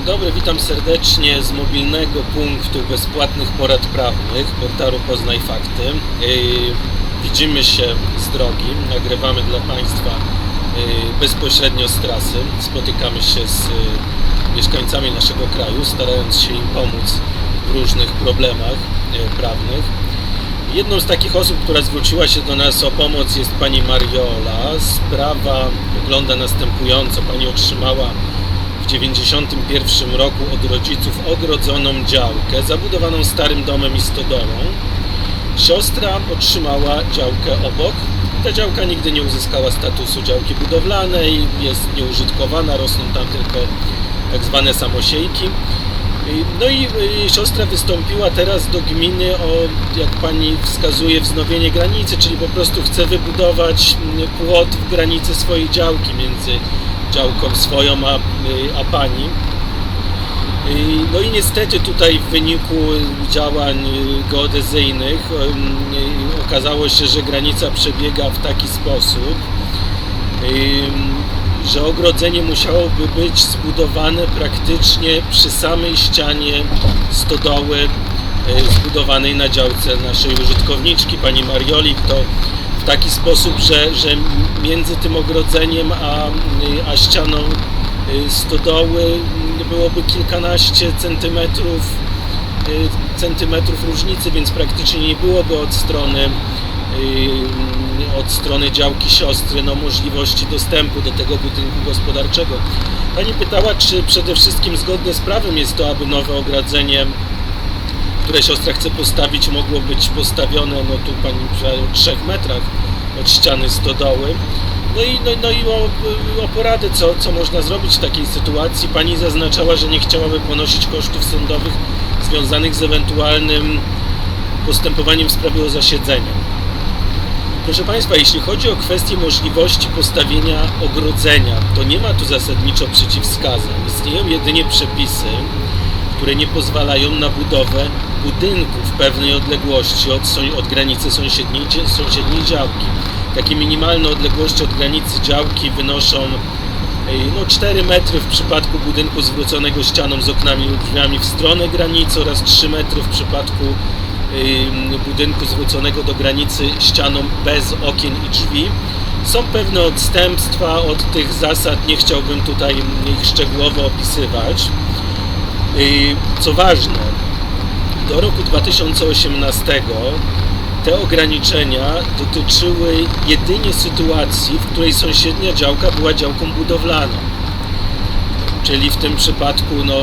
Dzień dobry, witam serdecznie z mobilnego punktu bezpłatnych porad prawnych portalu Poznaj Fakty. Widzimy się z drogi, nagrywamy dla Państwa bezpośrednio z trasy. Spotykamy się z yy, mieszkańcami naszego kraju, starając się im pomóc w różnych problemach yy, prawnych. Jedną z takich osób, która zwróciła się do nas o pomoc jest pani Mariola. Sprawa wygląda następująco. Pani otrzymała 1991 roku od rodziców ogrodzoną działkę zabudowaną starym domem i stodołą. Siostra otrzymała działkę obok. Ta działka nigdy nie uzyskała statusu działki budowlanej, jest nieużytkowana, rosną tam tylko tak zwane samosiejki. No i siostra wystąpiła teraz do gminy o, jak pani wskazuje, wznowienie granicy, czyli po prostu chce wybudować płot w granicy swojej działki między działką swoją a, a pani. No i niestety tutaj w wyniku działań geodezyjnych okazało się, że granica przebiega w taki sposób, że ogrodzenie musiałoby być zbudowane praktycznie przy samej ścianie stodoły y, zbudowanej na działce naszej użytkowniczki, pani Marioli, to taki sposób, że, że między tym ogrodzeniem a, a ścianą y, stodoły y, byłoby kilkanaście centymetrów, y, centymetrów różnicy, więc praktycznie nie byłoby od strony od strony działki siostry no, możliwości dostępu do tego budynku gospodarczego. Pani pytała, czy przede wszystkim zgodne z prawem jest to, aby nowe ogrodzenie które siostra chce postawić, mogło być postawione, no tu pani powiedziała, o 3 metrach od ściany stodoły. No i, no, no i o, o poradę, co, co można zrobić w takiej sytuacji. Pani zaznaczała, że nie chciałaby ponosić kosztów sądowych związanych z ewentualnym postępowaniem w sprawie o zasiedzenie. Proszę Państwa, jeśli chodzi o kwestię możliwości postawienia ogrodzenia, to nie ma tu zasadniczo przeciwwskazań. Istnieją jedynie przepisy, które nie pozwalają na budowę budynku w pewnej odległości od, od granicy sąsiedniej, sąsiedniej działki. Takie minimalne odległości od granicy działki wynoszą no, 4 metry w przypadku budynku zwróconego ścianą z oknami lub drzwiami w stronę granicy oraz 3 metry w przypadku budynku zwróconego do granicy ścianą bez okien i drzwi. Są pewne odstępstwa od tych zasad, nie chciałbym tutaj ich szczegółowo opisywać. Co ważne, do roku 2018 te ograniczenia dotyczyły jedynie sytuacji, w której sąsiednia działka była działką budowlaną. Czyli w tym przypadku no,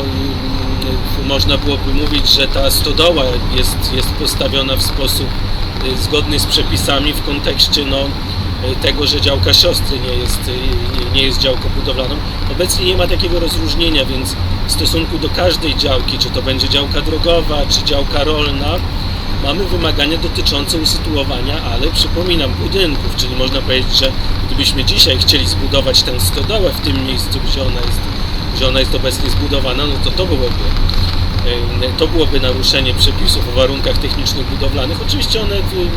można byłoby mówić, że ta stodoła jest, jest postawiona w sposób y, zgodny z przepisami w kontekście no, y, tego, że działka siostry nie jest, y, nie jest działką budowlaną. Obecnie nie ma takiego rozróżnienia, więc w stosunku do każdej działki, czy to będzie działka drogowa, czy działka rolna, mamy wymagania dotyczące usytuowania, ale przypominam, budynków, czyli można powiedzieć, że gdybyśmy dzisiaj chcieli zbudować tę stodołę w tym miejscu, gdzie ona jest, gdzie ona jest obecnie zbudowana, no to to byłoby Ym, to byłoby naruszenie przepisów o warunkach technicznych budowlanych. Oczywiście one,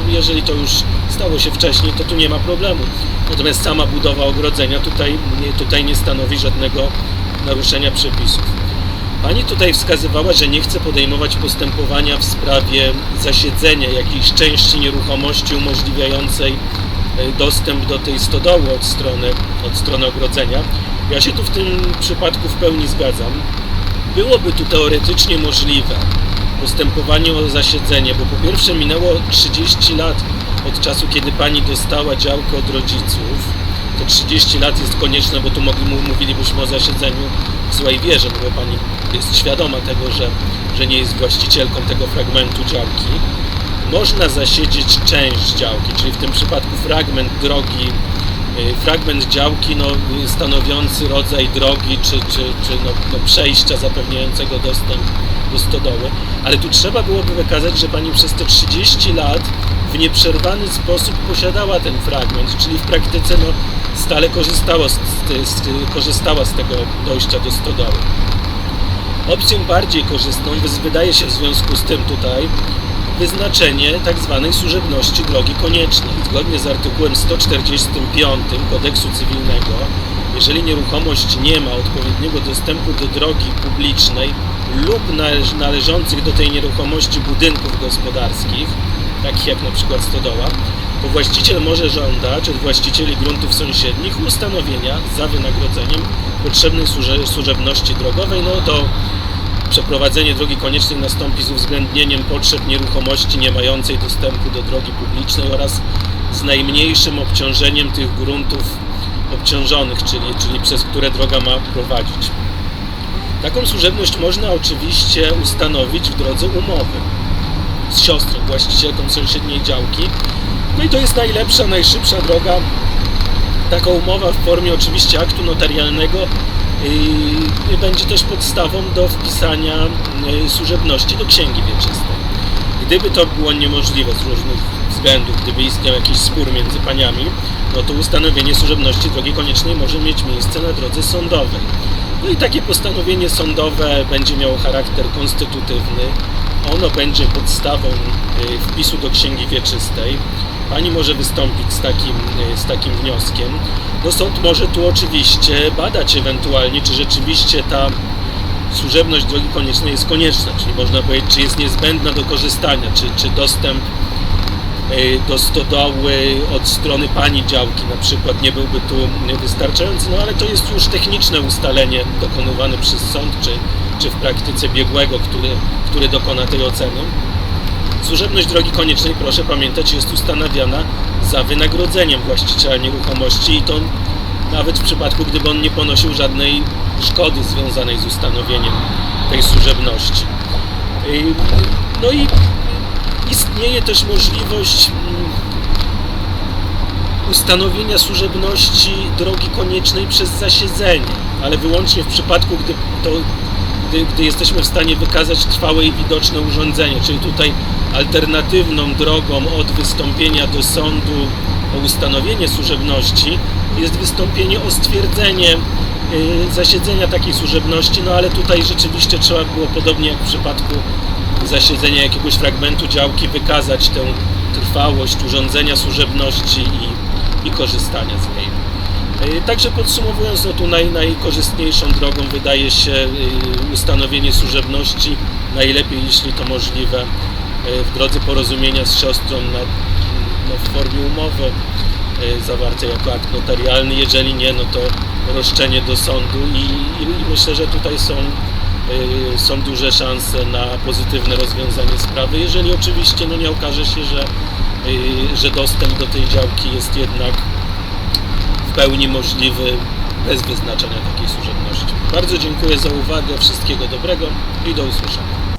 jeżeli to już stało się wcześniej, to tu nie ma problemu. Natomiast sama budowa ogrodzenia tutaj, tutaj nie stanowi żadnego naruszenia przepisów. Pani tutaj wskazywała, że nie chce podejmować postępowania w sprawie zasiedzenia jakiejś części nieruchomości umożliwiającej e, dostęp do tej stodoły od strony, od strony ogrodzenia. Ja się tu w tym przypadku w pełni zgadzam. Byłoby tu teoretycznie możliwe postępowanie o zasiedzenie, bo po pierwsze minęło 30 lat od czasu, kiedy pani dostała działkę od rodziców. Te 30 lat jest konieczne, bo tu mogli, mówilibyśmy o zasiedzeniu w złej wierze, bo pani jest świadoma tego, że, że nie jest właścicielką tego fragmentu działki. Można zasiedzieć część działki, czyli w tym przypadku fragment drogi, y, fragment działki no, stanowiący rodzaj drogi czy, czy, czy no, no przejścia zapewniającego dostęp do stodoły, ale tu trzeba byłoby wykazać, że pani przez te 30 lat w nieprzerwany sposób posiadała ten fragment, czyli w praktyce no, stale korzystała z, z, korzystała z tego dojścia do stodoły. Opcją bardziej korzystną wydaje się w związku z tym tutaj wyznaczenie tak zwanej służebności drogi koniecznej. Zgodnie z artykułem 145 Kodeksu Cywilnego jeżeli nieruchomość nie ma odpowiedniego dostępu do drogi publicznej lub należ- należących do tej nieruchomości budynków gospodarskich, takich jak na przykład stodoła, to właściciel może żądać od właścicieli gruntów sąsiednich ustanowienia za wynagrodzeniem potrzebnej służe- służebności drogowej. No to przeprowadzenie drogi koniecznej nastąpi z uwzględnieniem potrzeb nieruchomości nie mającej dostępu do drogi publicznej oraz z najmniejszym obciążeniem tych gruntów obciążonych, czyli, czyli przez które droga ma prowadzić. Taką służebność można oczywiście ustanowić w drodze umowy z siostrą, właścicielką sąsiedniej działki. No i to jest najlepsza, najszybsza droga. Taka umowa w formie oczywiście aktu notarialnego yy, będzie też podstawą do wpisania yy, służebności do księgi wieczystej. Gdyby to było niemożliwe z różnych względów, gdyby istniał jakiś spór między paniami, no to ustanowienie służebności drogi koniecznej może mieć miejsce na drodze sądowej. No i takie postanowienie sądowe będzie miało charakter konstytutywny. Ono będzie podstawą y, wpisu do księgi wieczystej. Pani może wystąpić z takim, y, z takim wnioskiem. No sąd może tu oczywiście badać ewentualnie, czy rzeczywiście ta służebność drogi koniecznej jest konieczna, czyli można powiedzieć, czy jest niezbędna do korzystania, czy, czy dostęp y, do stodoły od strony pani działki na przykład nie byłby tu wystarczający, no ale to jest już techniczne ustalenie dokonywane przez sąd, czy, czy w praktyce biegłego, który, który dokona tej oceny. Służebność drogi koniecznej, proszę pamiętać, jest ustanawiana za wynagrodzeniem właściciela nieruchomości i to nawet w przypadku, gdyby on nie ponosił żadnej szkody związanej z ustanowieniem tej służebności. No i istnieje też możliwość mm, ustanowienia służebności drogi koniecznej przez zasiedzenie, ale wyłącznie w przypadku, gdy, to, gdy, gdy jesteśmy w stanie wykazać trwałe i widoczne urządzenie, czyli tutaj alternatywną drogą od wystąpienia do sądu o ustanowienie służebności jest wystąpienie o stwierdzenie y, zasiedzenia takiej służebności, no ale tutaj rzeczywiście trzeba było podobnie jak w przypadku zasiedzenia jakiegoś fragmentu działki wykazać tę trwałość urządzenia służebności i, i korzystania z niej. Y, Także podsumowując, no tu naj, najkorzystniejszą drogą wydaje się y, ustanowienie służebności, najlepiej jeśli to możliwe w drodze porozumienia z siostrą na, no, w formie umowy y, zawartej jako akt notarialny, jeżeli nie, no to roszczenie do sądu i, i, i myślę, że tutaj są, y, są duże szanse na pozytywne rozwiązanie sprawy, jeżeli oczywiście no, nie okaże się, że, że dostęp do tej działki jest jednak w pełni możliwy bez wyznaczenia takiej służebności. Bardzo dziękuję za uwagę, wszystkiego dobrego i do usłyszenia.